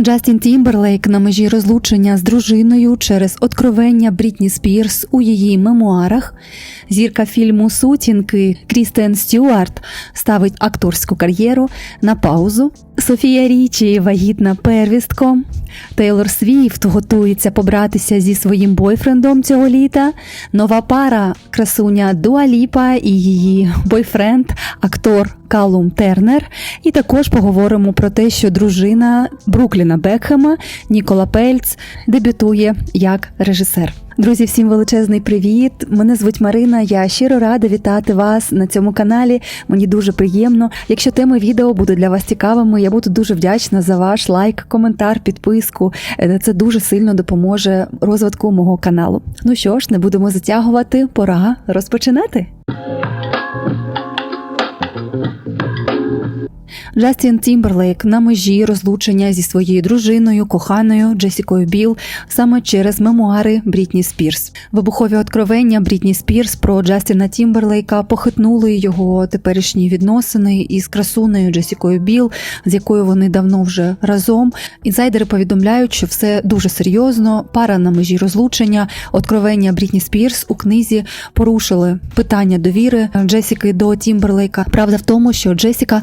Джастін Тімберлейк на межі розлучення з дружиною через откровення Брітні Спірс у її мемуарах. Зірка фільму Сутінки Крістен Стюарт ставить акторську кар'єру на паузу. Софія Річі вагітна первістком. Тейлор Свіфт готується побратися зі своїм бойфрендом цього літа. Нова пара красуня Дуаліпа і її бойфренд, актор Калум Тернер. І також поговоримо про те, що дружина Брукліна Бекхема Нікола Пельц дебютує як режисер. Друзі, всім величезний привіт! Мене звуть Марина. Я щиро рада вітати вас на цьому каналі. Мені дуже приємно. Якщо теми відео будуть для вас цікавими, я буду дуже вдячна за ваш лайк, коментар, підписку. Е, Це дуже сильно допоможе розвитку мого каналу. Ну що ж, не будемо затягувати. Пора розпочинати. Джастін Тімберлейк на межі розлучення зі своєю дружиною, коханою Джесікою Біл саме через мемуари Брітні Спірс. Вибухові откровення Брітні Спірс про Джастіна Тімберлейка похитнули його теперішні відносини із красунею Джесікою Біл, з якою вони давно вже разом. Інсайдери повідомляють, що все дуже серйозно. Пара на межі розлучення, откровення Брітні Спірс у книзі порушили питання довіри Джесіки до Тімберлейка. Правда в тому, що Джесіка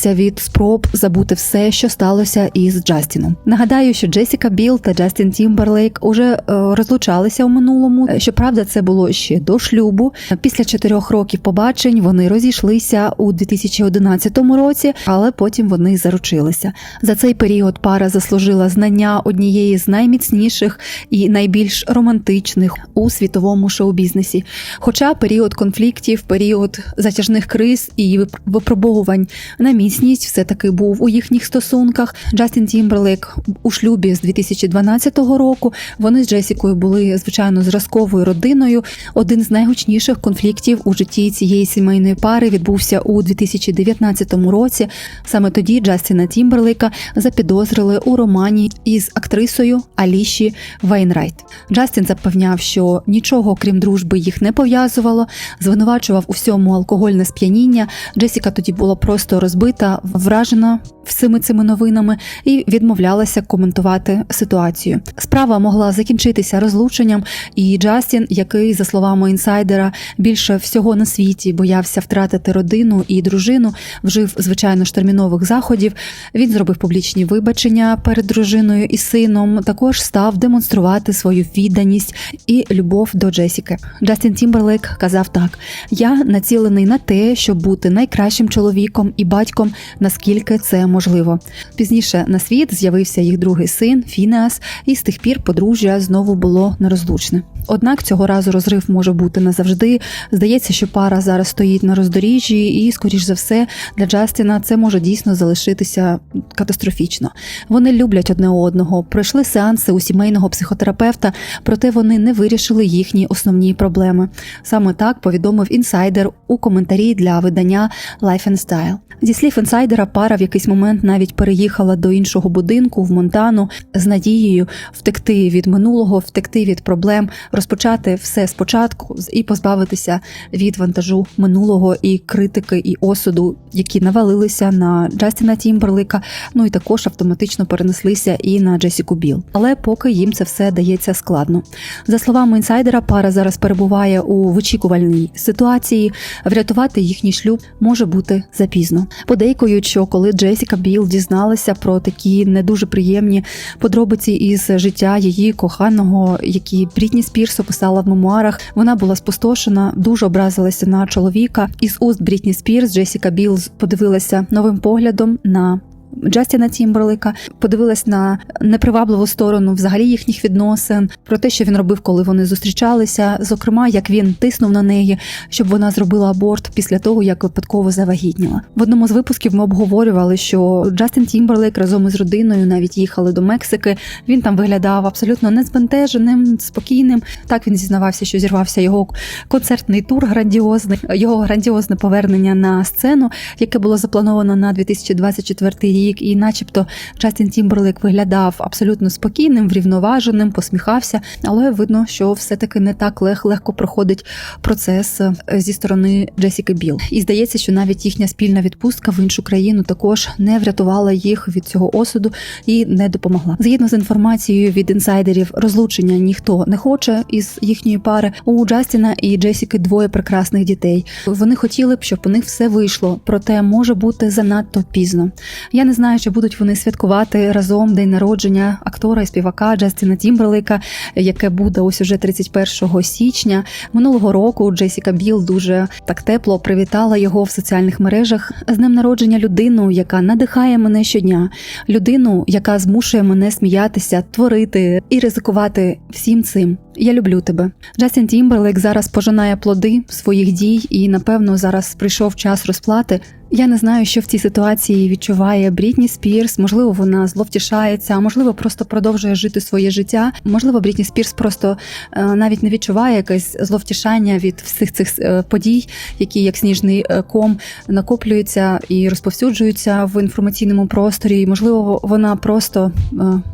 втомилася від спроб забути все, що сталося із Джастіном. Нагадаю, що Джесіка Біл та Джастін Тімберлейк уже е, розлучалися у минулому. Е, Щоправда, це було ще до шлюбу. Після чотирьох років побачень вони розійшлися у 2011 році, але потім вони заручилися. За цей період пара заслужила знання однієї з найміцніших і найбільш романтичних у світовому шоу-бізнесі. Хоча період конфліктів, період затяжних криз і випробовувань на міцність все таки був у їхніх стосунках. Джастін Тімберлейк у шлюбі з 2012 року. Вони з Джесікою були звичайно зразковою родиною. Один з найгучніших конфліктів у житті цієї сімейної пари відбувся у 2019 році. Саме тоді Джастіна Тімберлейка запідозрили у романі із актрисою Аліші Вейнрайт. Джастін запевняв, що нічого крім дружби їх не пов'язувало, звинувачував у всьому алкогольне сп'яніння. Джесіка тоді була просто розбита, вражена всіми цими новинами і відмовлялася коментувати ситуацію. Справа могла закінчитися розлученням, і Джастін, який, за словами інсайдера, більше всього на світі боявся втратити родину і дружину, вжив звичайно ж термінових заходів. Він зробив публічні вибачення перед дружиною і сином. Також став демонструвати свою відданість і любов до Джесіки. Джастін Тімберлейк казав так: я націлений на те, щоб бути найкращим чоловіком і батьком, наскільки це можливо. Пізніше на світ з'явився їх другий син Фінеас, і з тих пір подружжя знову було нерозлучне. Однак цього разу розрив може бути назавжди. Здається, що пара зараз стоїть на роздоріжжі, і, скоріш за все, для Джастіна це може дійсно залишитися катастрофічно. Вони люблять одне одного, пройшли сеанси у сімейного психотерапевта, проте вони не вирішили їхні основні проблеми. Саме так повідомив інсайдер у коментарі для видання Life and Style. Зі слів інсайдера, пара в якийсь момент навіть переїхала до іншого будинку в Монтану з надією втекти від минулого, втекти від проблем, розпочати все спочатку і позбавитися від вантажу минулого і критики і осуду, які навалилися на Джастіна Тімберлика, ну і також автоматично перенеслися і на Джесіку Біл. Але поки їм це все дається складно. За словами інсайдера, пара зараз перебуває у вичікувальній ситуації. Врятувати їхній шлюб може бути запізно. Подейкують, що коли Джесіка Біл дізналася про такі не дуже приємні подробиці із життя її коханого, які Брітні Спірс описала в мемуарах, вона була спустошена, дуже образилася на чоловіка. Із уст Брітні Спірс Джесіка Білз подивилася новим поглядом на. Джастіна Тімберлейка подивилась на непривабливу сторону взагалі їхніх відносин, про те, що він робив, коли вони зустрічалися. Зокрема, як він тиснув на неї, щоб вона зробила аборт після того, як випадково завагітніла. В одному з випусків ми обговорювали, що Джастін Тімберлейк разом із родиною навіть їхали до Мексики. Він там виглядав абсолютно незбентеженим, спокійним. Так він зізнавався, що зірвався його концертний тур грандіозний, його грандіозне повернення на сцену, яке було заплановано на 2024 рік. Чоловік, і, начебто, Джастін Тімберлейк виглядав абсолютно спокійним, врівноваженим, посміхався, але видно, що все-таки не так лег, легко проходить процес е, зі сторони Джесіки Біл. І здається, що навіть їхня спільна відпустка в іншу країну також не врятувала їх від цього осуду і не допомогла. Згідно з інформацією від інсайдерів, розлучення ніхто не хоче із їхньої пари. У Джастіна і Джесіки двоє прекрасних дітей. Вони хотіли б, щоб у них все вийшло, проте може бути занадто пізно. Я не знаю, чи будуть вони святкувати разом день народження актора і співака Джастіна Тімберлейка, яке буде ось уже 31 січня. Минулого року Джесіка Біл дуже так тепло привітала його в соціальних мережах з днем народження людину, яка надихає мене щодня, людину, яка змушує мене сміятися, творити і ризикувати всім цим. Я люблю тебе. Джастін Тімберлейк зараз пожинає плоди своїх дій, і напевно зараз прийшов час розплати. Я не знаю, що в цій ситуації відчуває Брітні Спірс. Можливо, вона зловтішається, а можливо, просто продовжує жити своє життя. Можливо, Брітні Спірс просто е, навіть не відчуває якесь зловтішання від всіх цих е, подій, які як сніжний е, ком накоплюються і розповсюджуються в інформаційному просторі. І, можливо, вона просто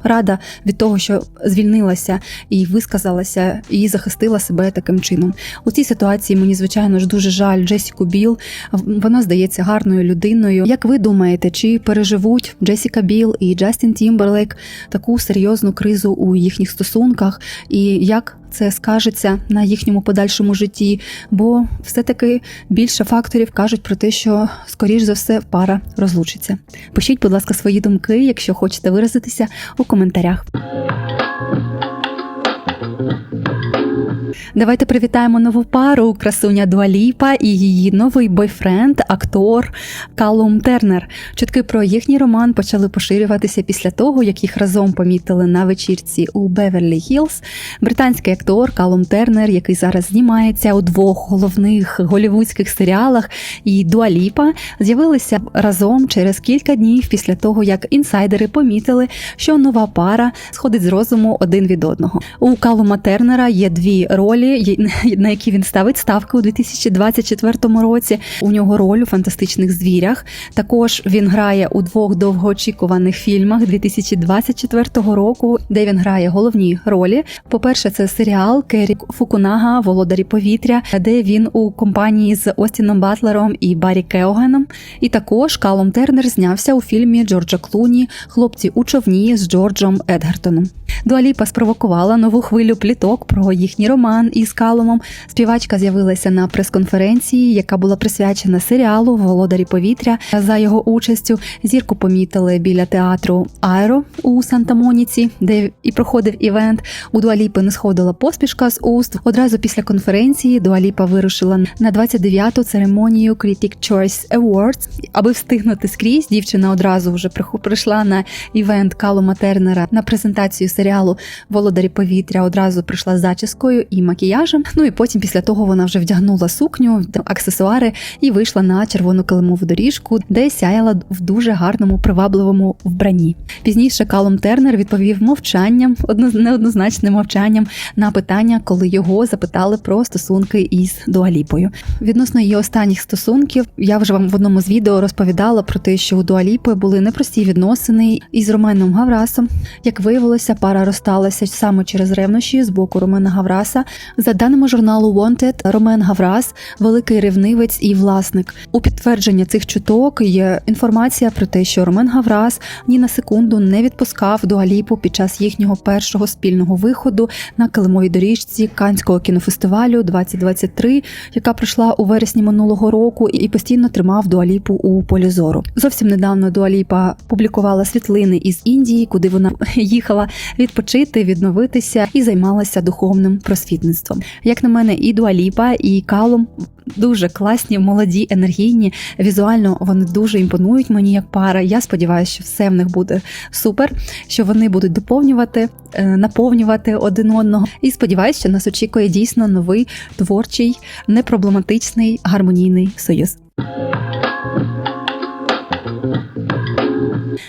рада від того, що звільнилася і висказалася, і захистила себе таким чином. У цій ситуації мені звичайно ж дуже жаль Джесіку Біл. Вона здається гарною людиною. Як ви думаєте, чи переживуть Джесіка Біл і Джастін Тімберлейк таку серйозну кризу у їхніх стосунках, і як це скажеться на їхньому подальшому житті? Бо все-таки більше факторів кажуть про те, що скоріш за все пара розлучиться. Пишіть, будь ласка, свої думки, якщо хочете виразитися у коментарях. Давайте привітаємо нову пару красуня Дуаліпа і її новий бойфренд, актор Калум Тернер. Чутки про їхній роман почали поширюватися після того, як їх разом помітили на вечірці у Беверлі Гілз. Британський актор Калум Тернер, який зараз знімається у двох головних голівудських серіалах, і Дуаліпа з'явилися разом через кілька днів після того, як інсайдери помітили, що нова пара сходить з розуму один від одного. У Калума Тернера є дві ролі, на які він ставить ставки у 2024 році. У нього роль у фантастичних звірях. Також він грає у двох довгоочікуваних фільмах 2024 року, де він грає головні ролі. По-перше, це серіал Керрі Фукунага Володарі повітря, де він у компанії з Остіном Батлером і Баррі Кеогеном. І також Калом Тернер знявся у фільмі Джорджа Клуні Хлопці у човні з Джорджом Едгертоном. Дуаліпа спровокувала нову хвилю пліток про їхній роман із Калумом. Співачка з'явилася на прес-конференції, яка була присвячена серіалу Володарі повітря. За його участю зірку помітили біля театру Аеро у Санта-Моніці, де і проходив івент. У Дуаліпи не сходила поспішка з уст. Одразу після конференції Дуаліпа вирушила на 29-ту церемонію Critic Choice Awards. Аби встигнути скрізь, дівчина одразу вже прийшла на івент Калума Тернера на презентацію серіалу Володарі повітря. Одразу прийшла з зачіскою і макіяжем. Ну і потім, після того, вона вже вдягнула сукню, аксесуари і вийшла на червону килимову доріжку, де сяяла в дуже гарному привабливому вбранні. Пізніше Калум Тернер відповів мовчанням, одно неоднозначним мовчанням на питання, коли його запитали про стосунки із Дуаліпою. Відносно її останніх стосунків, я вже вам в одному з відео розповідала про те, що у Дуаліпи були непрості відносини із Роменом Гаврасом. Як виявилося, пара розсталася саме через ревнощі з боку Ромена Гавраса. За даними журналу Wanted, Ромен Гаврас великий ревнивець і власник. У підтвердження цих чуток є інформація про те, що Ромен Гаврас ні на секунду не відпускав Дуаліпу під час їхнього першого спільного виходу на килимовій доріжці Канського кінофестивалю 2023, яка пройшла у вересні минулого року, і постійно тримав Дуаліпу у полі зору. Зовсім недавно Дуаліпа публікувала світлини із Індії, куди вона їхала відпочити, відновитися і займалася духовним просвітництвом. Як на мене, і Дуаліпа, і Калум дуже класні, молоді, енергійні. Візуально вони дуже імпонують мені як пара. Я сподіваюся, що все в них буде супер, що вони будуть доповнювати, е, наповнювати один одного. І сподіваюся, що нас очікує дійсно новий творчий, непроблематичний гармонійний союз.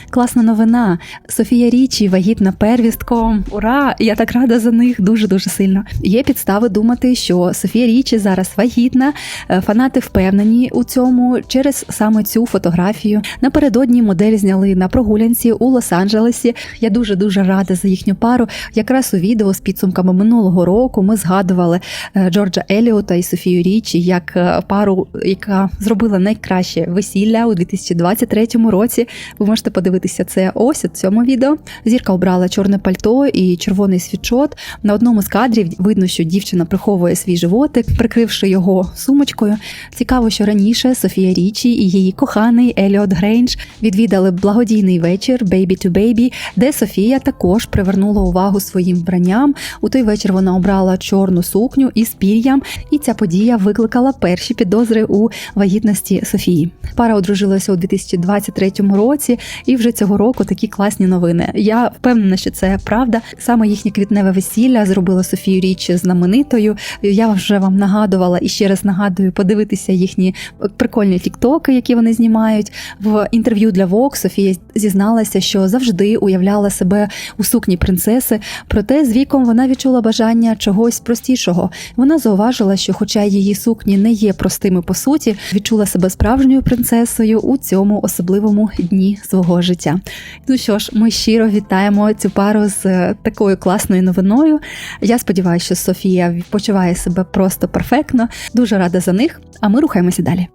Класна новина. Софія Річі вагітна первістком. Ура! Я так рада за них дуже дуже сильно. Є підстави думати, що Софія Річі зараз вагітна. Е, Фанати впевнені у цьому через саме цю фотографію. Напередодні модель зняли на прогулянці у Лос-Анджелесі. Я дуже дуже рада за їхню пару. Якраз у відео з підсумками минулого року ми згадували е, Джорджа Еліота і Софію Річі як е, пару, яка зробила найкраще весілля у 2023 році. Ви можете подивитися це ось у цьому відео. Зірка обрала чорне пальто і червоний світшот. На одному з кадрів видно, що дівчина приховує свій животик, прикривши його сумочкою. Цікаво, що раніше Софія Річі і її коханий Еліот Грейндж відвідали благодійний вечір Baby to Baby, де Софія також привернула увагу своїм вбранням. У той вечір вона обрала чорну сукню із пір'ям, і ця подія викликала перші підозри у вагітності Софії. Пара одружилася у 2023 році, і вже цього року такі класні новини. Я впевнена, що це правда. Саме їхнє квітневе весілля зробило Софію Річ знаменитою. Я вже вам нагадувала і ще раз нагадую подивитися їхні прикольні тіктоки, які вони знімають. В інтерв'ю для Vogue Софія зізналася, що завжди уявляла себе у сукні принцеси. Проте з віком вона відчула бажання чогось простішого. Вона зауважила, що, хоча її сукні не є простими по суті, відчула себе справжньою принцесою у цьому особливому дні свого життя. Ну що ж, ми щиро вітаємо цю пару з е, такою класною новиною. Я сподіваюся, що Софія почуває себе просто перфектно. Дуже рада за них. А ми рухаємося далі.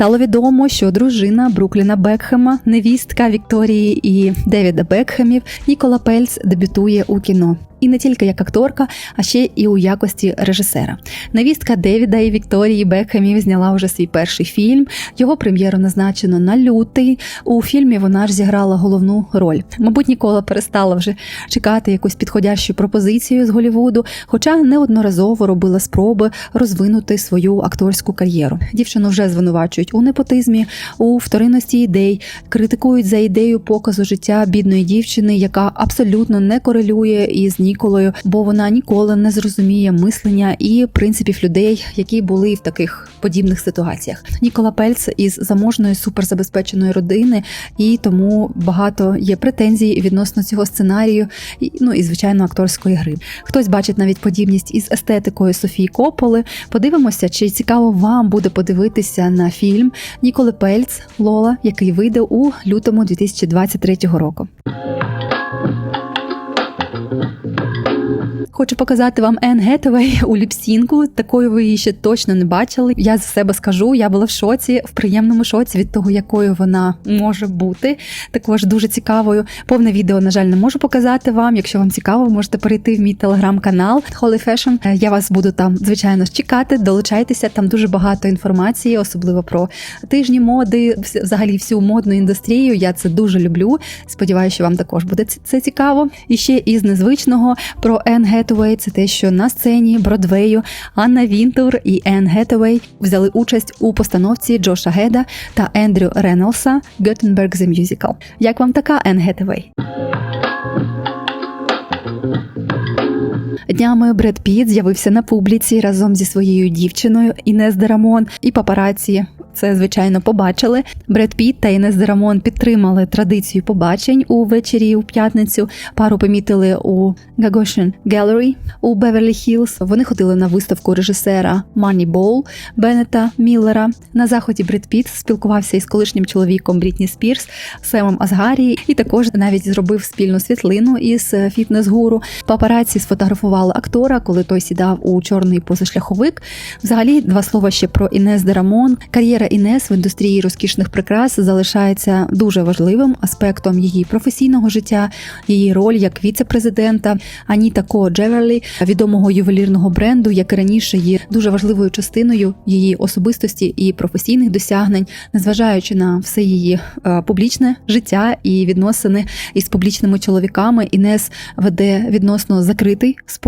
Стало відомо, що дружина Брукліна Бекхема, невістка Вікторії і Девіда Бекхемів, Нікола Пельц дебютує у кіно. І не тільки як акторка, а ще і у якості режисера. Невістка Девіда і Вікторії Бекхемів зняла вже свій перший фільм. Його прем'єру назначено на лютий. У фільмі вона ж зіграла головну роль. Мабуть, Нікола перестала вже чекати якусь підходящу пропозицію з Голівуду, хоча неодноразово робила спроби розвинути свою акторську кар'єру. Дівчину вже звинувачують у непотизмі, у вторинності ідей, критикують за ідею показу життя бідної дівчини, яка абсолютно не корелює із Ніколою, бо вона ніколи не зрозуміє мислення і принципів людей, які були в таких подібних ситуаціях. Нікола Пельц із заможної суперзабезпеченої родини, і тому багато є претензій відносно цього сценарію, ну і звичайно акторської гри. Хтось бачить навіть подібність із естетикою Софії Кополи. Подивимося, чи цікаво вам буде подивитися на фільм Ніколи Пельц Лола, який вийде у лютому 2023 року. Хочу показати вам Ен Гетевей у ліпсінку. Такою ви її ще точно не бачили. Я за себе скажу, я була в шоці, в приємному шоці від того, якою вона може бути. Також дуже цікавою. Повне відео, на жаль, не можу показати вам. Якщо вам цікаво, можете перейти в мій телеграм-канал Holy Fashion. Я вас буду там, звичайно, чекати. Долучайтеся. Там дуже багато інформації, особливо про тижні моди, взагалі всю модну індустрію. Я це дуже люблю. Сподіваюся, що вам також буде це цікаво. І ще із незвичного про Ен Гетевей – це те, що на сцені Бродвею Анна Вінтур і Ен Гетевей взяли участь у постановці Джоша Геда та Ендрю Ренолса «Gutenberg the Musical». Як вам така Ен Гетевей? Днями Бред Піт з'явився на публіці разом зі своєю дівчиною Інес Дерамон і папараці. Це звичайно побачили. Бред Піт та Інес Дерамон підтримали традицію побачень у вечері у п'ятницю. Пару помітили у Gagosian Gallery у Беверлі Хіллз. Вони ходили на виставку режисера Moneyball Беннета Міллера. На заході Бред Піт спілкувався із колишнім чоловіком Брітні Спірс Семом Азгарі, і також навіть зробив спільну світлину із фітнес-гуру. Папараці сфотографували актора, коли той сідав у чорний позашляховик. Взагалі, два слова ще про Інес Дерамон. Кар'єра Інес в індустрії розкішних прикрас залишається дуже важливим аспектом її професійного життя, її роль як віце-президента Аніта Ко Джеверлі, відомого ювелірного бренду, як і раніше є дуже важливою частиною її особистості і професійних досягнень, незважаючи на все її е, публічне життя і відносини із публічними чоловіками. Інес веде відносно закритий спосіб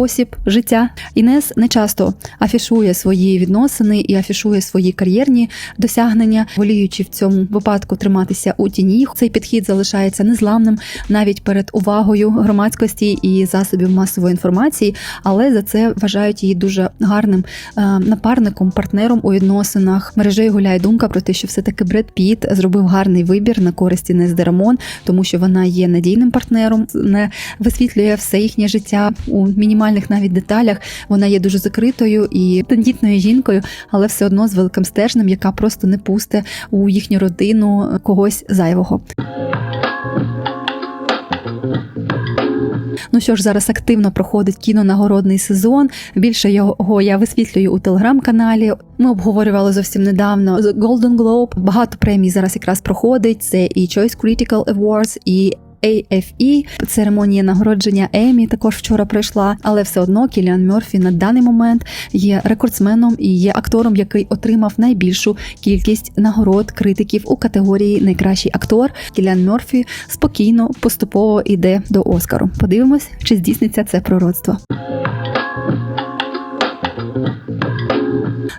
життя. Інес не часто афішує свої відносини і афішує свої кар'єрні досягнення, воліючи в цьому випадку триматися у тіні. Цей підхід залишається незламним навіть перед увагою громадськості і засобів масової інформації, але за це вважають її дуже гарним е, напарником, партнером у відносинах. Мережею гуляє думка про те, що все таки Бред Піт зробив гарний вибір на користь Інес Дерамон, тому що вона є надійним партнером, не висвітлює все їхнє життя у мінімальних навіть деталях. Вона є дуже закритою і тендітною жінкою, але все одно з великим стержнем, яка просто не пусте у їхню родину когось зайвого. Ну що ж, зараз активно проходить кінонагородний сезон. Більше його я висвітлюю у телеграм-каналі. Ми обговорювали зовсім недавно Golden Globe. Багато премій зараз якраз проходить. Це і Choice Critical Awards, і AFE. церемонія нагородження Емі також вчора пройшла, але все одно Кіліан Мерфі на даний момент є рекордсменом і є актором, який отримав найбільшу кількість нагород критиків у категорії Найкращий актор. Кіліан Мерфі спокійно поступово йде до Оскару. Подивимось, чи здійсниться це пророцтво.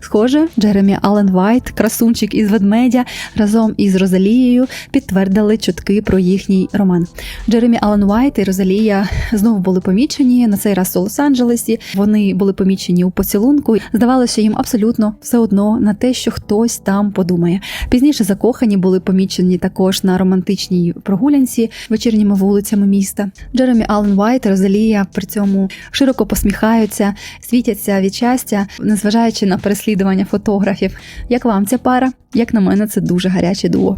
Схоже, Джеремі Аллен Вайт, красунчик із ведмедя, разом із Розалією підтвердили чутки про їхній роман. Джеремі Аллен Вайт і Розалія знову були помічені на цей раз у Лос-Анджелесі. Вони були помічені у поцілунку. Здавалося їм абсолютно все одно на те, що хтось там подумає. Пізніше закохані були помічені також на романтичній прогулянці вечірніми вулицями міста. Джеремі Аллен Вайт і Розалія при цьому широко посміхаються, світяться від щастя, незважаючи на переслідування фотографів. Як вам ця пара? Як на мене, це дуже гаряче дуо.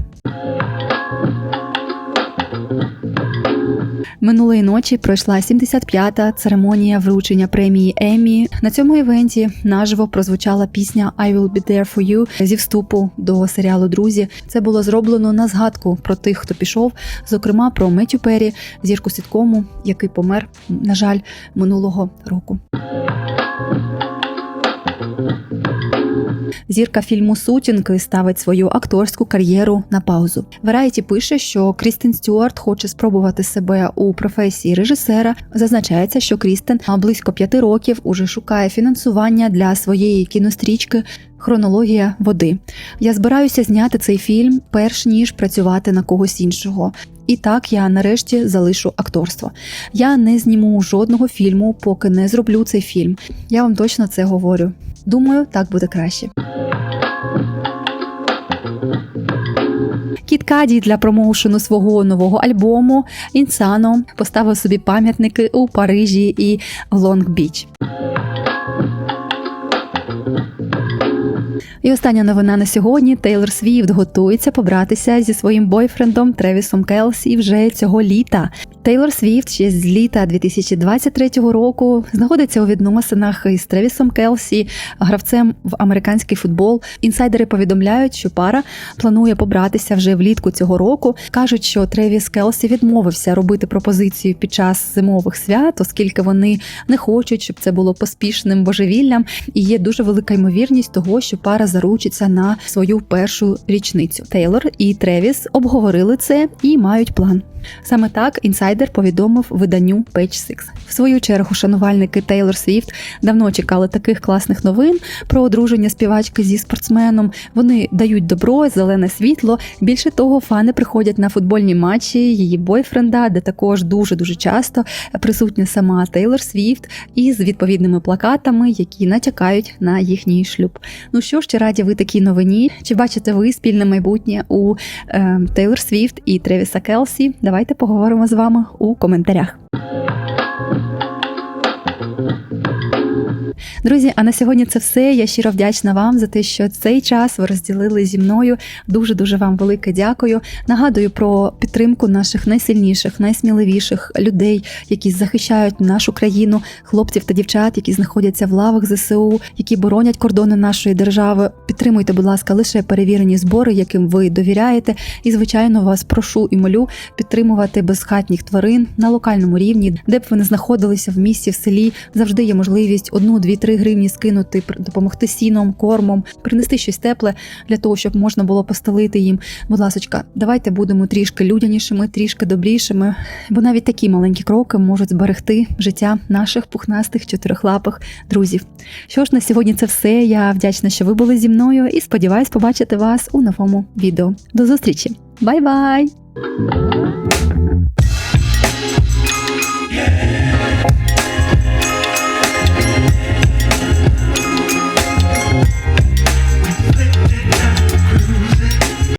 Минулої ночі пройшла 75-та церемонія вручення премії Емі. На цьому івенті наживо прозвучала пісня «I will be there for you» зі вступу до серіалу Друзі. Це було зроблено на згадку про тих, хто пішов, зокрема про Меттю Перрі, зірку сіткому, який помер, на жаль, минулого року. Зірка фільму Сутінки ставить свою акторську кар'єру на паузу. Variety пише, що Крістен Стюарт хоче спробувати себе у професії режисера. Зазначається, що Крістен близько п'яти років уже шукає фінансування для своєї кінострічки. Хронологія води. Я збираюся зняти цей фільм, перш ніж працювати на когось іншого. І так я нарешті залишу акторство. Я не зніму жодного фільму, поки не зроблю цей фільм. Я вам точно це говорю. Думаю, так буде краще. Кіт Каді для промоушену свого нового альбому Інсано поставив собі пам'ятники у Парижі і Лонг-Біч. І остання новина на сьогодні: Тейлор Свіфт готується побратися зі своїм бойфрендом Тревісом Келсі вже цього літа. Тейлор Свіфт ще з літа 2023 року знаходиться у відносинах із Тревісом Келсі, гравцем в американський футбол. Інсайдери повідомляють, що пара планує побратися вже влітку цього року. кажуть, що Тревіс Келсі відмовився робити пропозицію під час зимових свят, оскільки вони не хочуть, щоб це було поспішним божевіллям. І є дуже велика ймовірність того, що пара заручиться на свою першу річницю. Тейлор і Тревіс обговорили це і мають план. Саме так інсайдер повідомив виданню Page 6. В свою чергу шанувальники Тейлор Свіфт давно чекали таких класних новин про одруження співачки зі спортсменом. Вони дають добро, зелене світло. Більше того, фани приходять на футбольні матчі її бойфренда, де також дуже дуже часто присутня сама Тейлор Свіфт із відповідними плакатами, які натякають на їхній шлюб. Ну що ж, чи раді ви такій новині? Чи бачите ви спільне майбутнє у е, Тейлор Свіфт і Тревіса Келсі? Давайте поговоримо з вами у коментарях. Друзі, а на сьогодні це все. Я щиро вдячна вам за те, що цей час ви розділили зі мною. Дуже дуже вам велике дякую. Нагадую про підтримку наших найсильніших, найсміливіших людей, які захищають нашу країну, хлопців та дівчат, які знаходяться в лавах ЗСУ, які боронять кордони нашої держави. Підтримуйте, будь ласка, лише перевірені збори, яким ви довіряєте. І, звичайно, вас прошу і молю підтримувати безхатніх тварин на локальному рівні, де б ви не знаходилися в місті, в селі. Завжди є можливість одну 2-3 гривні скинути, допомогти сіном, кормом, принести щось тепле для того, щоб можна було постелити їм. Будь ласочка, давайте будемо трішки людянішими, трішки добрішими, бо навіть такі маленькі кроки можуть зберегти життя наших пухнастих чотирихлапих друзів. Що ж на сьогодні це все. Я вдячна, що ви були зі мною і сподіваюсь побачити вас у новому відео. До зустрічі! Бай-бай!